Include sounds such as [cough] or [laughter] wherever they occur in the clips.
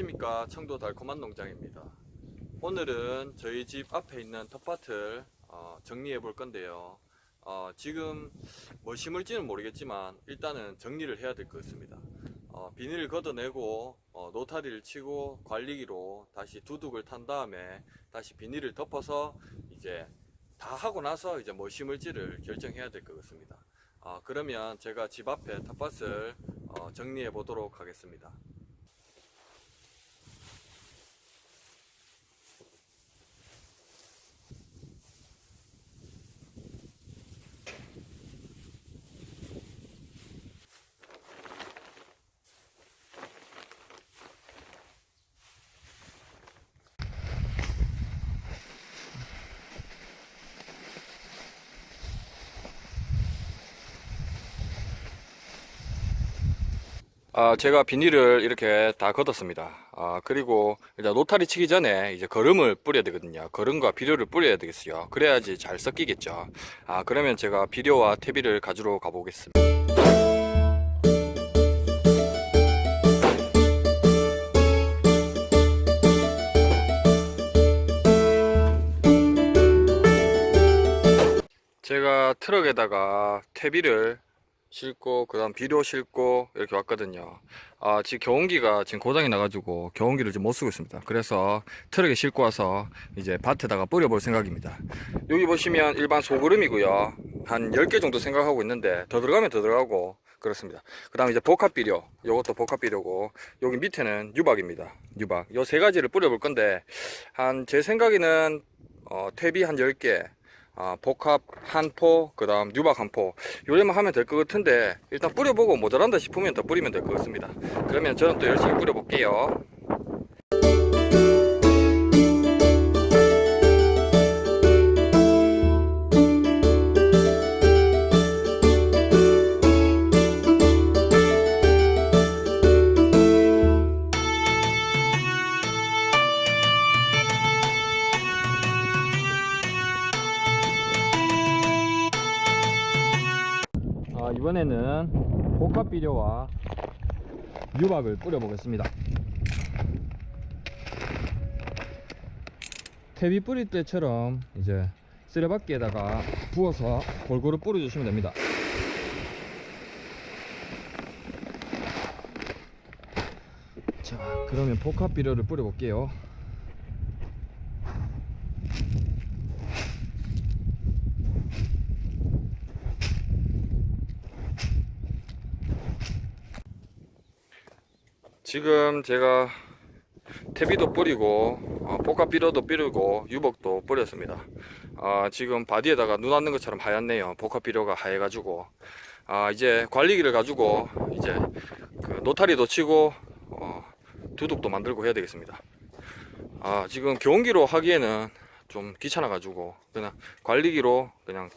안녕하십니까. 청도 달콤한 농장입니다. 오늘은 저희 집 앞에 있는 텃밭을 어, 정리해 볼 건데요. 어, 지금 뭐 심을지는 모르겠지만 일단은 정리를 해야 될 것 같습니다. 어, 비닐을 걷어내고 어, 노타리를 치고 관리기로 다시 두둑을 탄 다음에 다시 비닐을 덮어서 이제 다 하고 나서 이제 뭐 심을지를 결정해야 될 것 같습니다. 어, 그러면 제가 집 앞에 텃밭을 어, 정리해 보도록 하겠습니다 아, 제가 비닐을 이렇게 다 걷었습니다. 아, 그리고 일단 노타리 치기 전에 이제 거름을 뿌려야 되거든요. 거름과 비료를 뿌려야 되겠어요. 그래야지 잘 섞이겠죠. 아, 그러면 제가 비료와 퇴비를 가지러 가보겠습니다. 제가 트럭에다가 퇴비를 싣고 그다음 비료 싣고 이렇게 왔거든요. 아 지금 경운기가 지금 고장이 나가지고 경운기를 지금 못 쓰고 있습니다. 그래서 트럭에 싣고 와서 이제 밭에다가 뿌려볼 생각입니다. 여기 보시면 일반 소그름이고요. 한 10개 정도 생각하고 있는데 더 들어가면 더 들어가고 그렇습니다. 그 다음 이제 복합 비료 요것도 복합 비료고 여기 밑에는 유박입니다. 유박 요 세 가지를 뿌려볼 건데 한 제 생각에는 어, 퇴비 한 10개 아, 복합 한 포, 그 다음 유박 한 포. 요래만 하면 될 것 같은데, 일단 뿌려보고 모자란다 싶으면 더 뿌리면 될 것 같습니다. 그러면 저는 또 열심히 뿌려볼게요. 이번에는 복합 비료와 유박을 뿌려 보겠습니다. 퇴비 뿌릴 때처럼 이제 쓰레받기에다가 부어서 골고루 뿌려주시면 됩니다. 자, 그러면 복합 비료를 뿌려 볼게요. 지금 제가 퇴비도 뿌리고 어, 복합 비료도 뿌리고 유복도 뿌렸습니다. 아, 지금 바디에다가 눈 왔는 것처럼 하얗네요. 복합 비료가 하얘가지고 아, 이제 관리기를 가지고 이제 그 노타리도 치고 어, 두둑도 만들고 해야 되겠습니다. 아, 지금 경기로 하기에는 좀 귀찮아 가지고 그냥 관리기로 그냥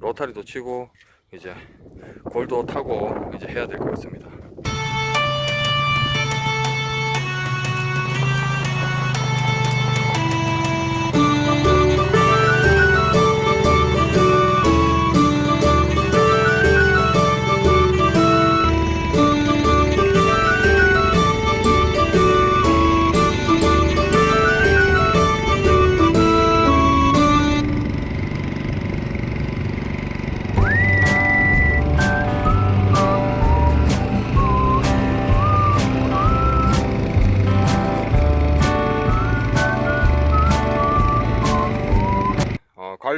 로타리도 치고 이제 골도 타고 이제 해야 될 것 같습니다.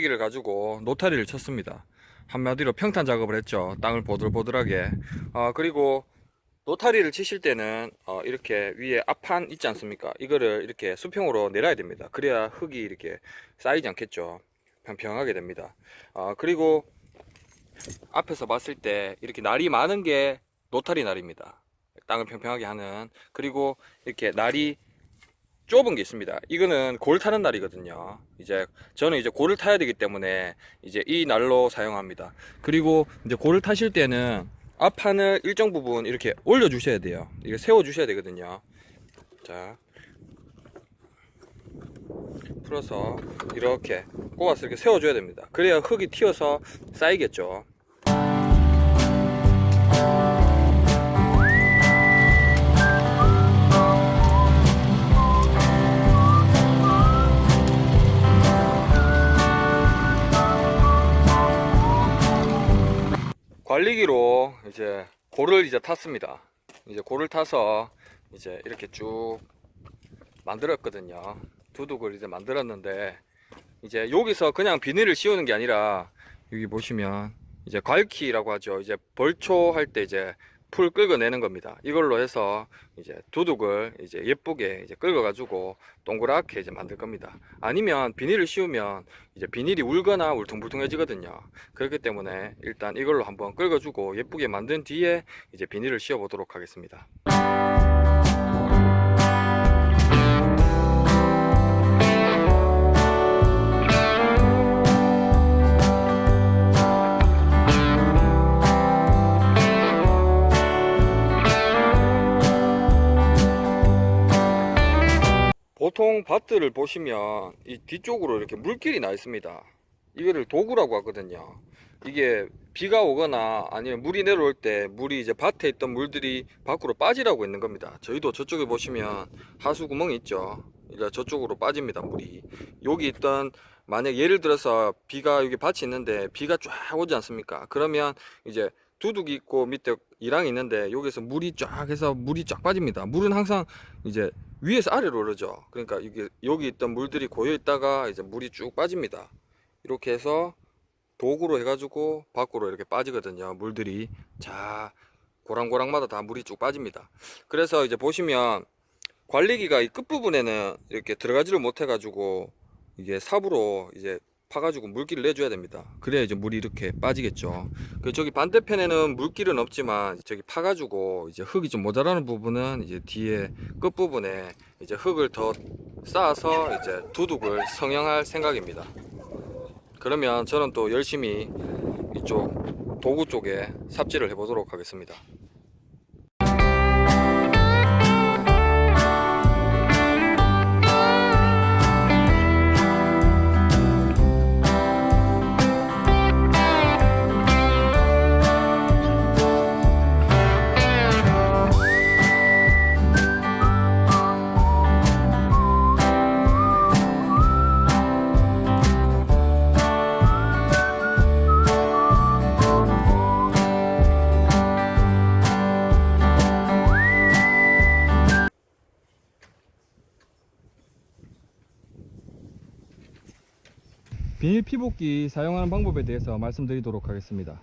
어, 관리기를 가지고 노타리를 쳤습니다. 한마디로 평탄 작업을 했죠. 땅을 보들보들하게. 어, 그리고 노타리를 치실 때는 어, 이렇게 위에 앞판 있지 않습니까? 이거를 이렇게 수평으로 내려야 됩니다. 그래야 흙이 이렇게 쌓이지 않겠죠. 평평하게 됩니다. 어, 그리고 앞에서 봤을 때 이렇게 날이 많은 게 노타리 날입니다. 땅을 평평하게 하는. 그리고 이렇게 날이 좁은 게 있습니다. 이거는 골 타는 날이거든요. 이제 저는 이제 골을 타야 되기 때문에 이제 이 날로 사용합니다. 그리고 이제 골을 타실 때는 앞판을 일정 부분 이렇게 올려 주셔야 돼요. 이게 세워 주셔야 되거든요. 자. 풀어서 이렇게 꼽아서 이렇게 세워 줘야 됩니다. 그래야 흙이 튀어서 쌓이겠죠. 관리기로 이제 골을 이제 탔습니다. 이제 골을 타서 이제 이렇게 쭉 만들었거든요. 두둑을 이제 만들었는데 이제 여기서 그냥 비닐을 씌우는 게 아니라 여기 보시면 이제 괄키라고 하죠. 이제 벌초 할 때 이제 풀 긁어내는 겁니다. 이걸로 해서 이제 두둑을 이제 예쁘게 이제 긁어가지고 동그랗게 이제 만들 겁니다. 아니면 비닐을 씌우면 이제 비닐이 울거나 울퉁불퉁해지거든요. 그렇기 때문에 일단 이걸로 한번 긁어주고 예쁘게 만든 뒤에 이제 비닐을 씌워 보도록 하겠습니다. 보통 밭들을 보시면 이 뒤쪽으로 이렇게 물길이 나 있습니다. 이거를 도구라고 하거든요. 이게 비가 오거나 아니면 물이 내려올 때 물이 이제 밭에 있던 물들이 밖으로 빠지라고 있는 겁니다. 저희도 저쪽에 보시면 하수 구멍이 있죠. 이제 저쪽으로 빠집니다. 물이. 여기 있던 만약 예를 들어서 비가 여기 밭이 있는데 비가 쫙 오지 않습니까? 그러면 이제 두둑이 있고 밑에 이랑이 있는데 여기서 물이 쫙 해서 물이 쫙 빠집니다. 물은 항상 이제 위에서 아래로 오르죠. 그러니까 이게 여기 있던 물들이 고여 있다가 이제 물이 쭉 빠집니다. 이렇게 해서 도구로 해가지고 밖으로 이렇게 빠지거든요. 물들이 자 고랑고랑마다 다 물이 쭉 빠집니다. 그래서 이제 보시면 관리기가 이 끝부분에는 이렇게 들어가지를 못해가지고 이게 삽으로 이제 파가지고 물기를 내줘야 됩니다. 그래야 이제 물이 이렇게 빠지겠죠. 그 저기 반대편에는 물길은 없지만 저기 파가지고 이제 흙이 좀 모자라는 부분은 이제 뒤에 끝 부분에 이제 흙을 더 쌓아서 이제 두둑을 성형할 생각입니다. 그러면 저는 또 열심히 이쪽 도구 쪽에 삽질을 해보도록 하겠습니다. 비닐 피복기 사용하는 방법에 대해서 말씀드리도록 하겠습니다.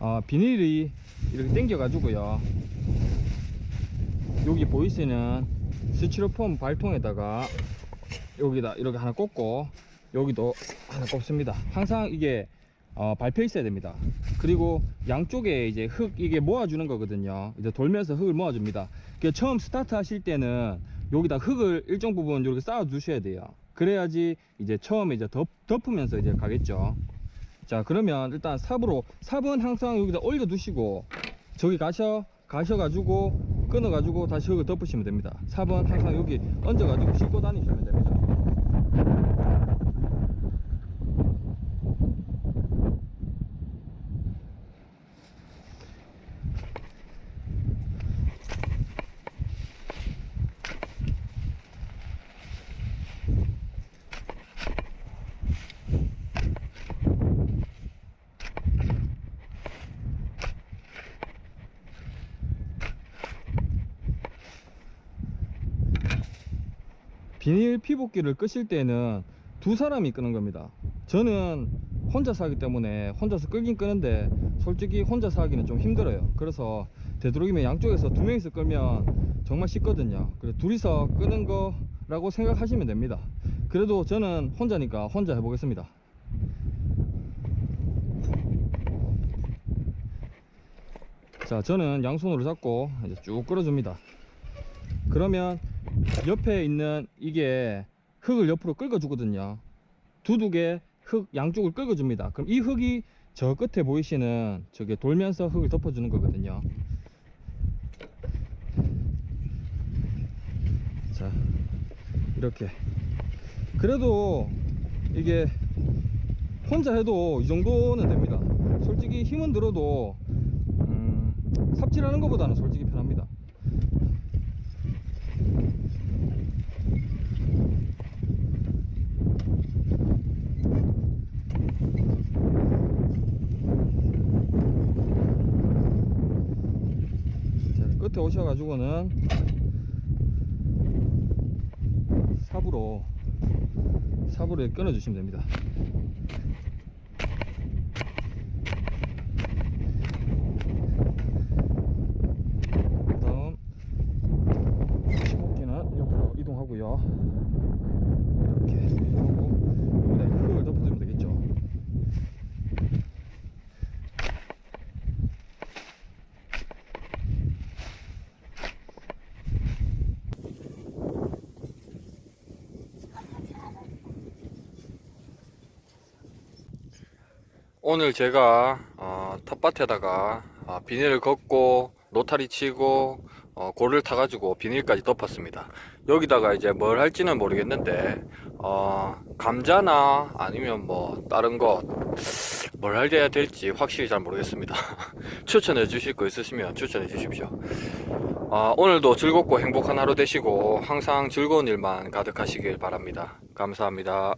어, 비닐이 이렇게 당겨 가지고요. 여기 보이시는 스티로폼 발통에다가 여기다 이렇게 하나 꽂고 여기도 하나 꼽습니다. 항상 이게 어, 밟혀 있어야 됩니다. 그리고 양쪽에 이제 흙 이게 모아주는 거거든요. 이제 돌면서 흙을 모아줍니다. 그 처음 스타트 하실 때는 여기다 흙을 일정 부분 이렇게 쌓아 두셔야 돼요. 그래야지 이제 처음에 이제 덮, 덮으면서 이제 가겠죠. 자 그러면 일단 삽으로 삽은 항상 여기다 올려 두시고 저기 가셔 가셔 가지고 끊어 가지고 다시 흙을 덮으시면 됩니다. 삽은 항상 여기 얹어 가지고 싣고 다니시면 됩니다. 비닐 피복기를 끄실 때는 두 사람이 끄는 겁니다. 저는 혼자서 하기 때문에 혼자서 끄긴 끄는데 솔직히 혼자서 하기는 좀 힘들어요. 그래서 되도록이면 양쪽에서 두 명이서 끌면 정말 쉽거든요. 그래 둘이서 끄는 거라고 생각하시면 됩니다. 그래도 저는 혼자니까 혼자 해보겠습니다. 자, 저는 양손으로 잡고 이제 쭉 끌어줍니다. 그러면 옆에 있는 이게 흙을 옆으로 긁어 주거든요. 두둑에 흙 양쪽을 긁어 줍니다. 그럼 이 흙이 저 끝에 보이시는 저게 돌면서 흙을 덮어 주는 거거든요. 자, 이렇게. 그래도 이게 혼자 해도 이 정도는 됩니다. 솔직히 힘은 들어도 음, 삽질하는 것보다는 솔직히 편합니다. 밑에 오셔가지고는 삽으로 삽으로 이렇게 끊어주시면 됩니다. 그다음 식목기는 옆으로 이동하고요. 이렇게 하고 여기다 이제 흙을 덮어주면 되겠죠. 오늘 제가 어, 텃밭에다가 어, 비닐을 걷고 노타리 치고 어, 고를 타가지고 비닐까지 덮었습니다. 여기다가 이제 뭘 할지는 모르겠는데 어, 감자나 아니면 뭐 다른 것 뭘 해야 될지 확실히 잘 모르겠습니다. [laughs] 추천해 주실 거 있으시면 추천해 주십시오. 어, 오늘도 즐겁고 행복한 하루 되시고 항상 즐거운 일만 가득하시길 바랍니다. 감사합니다.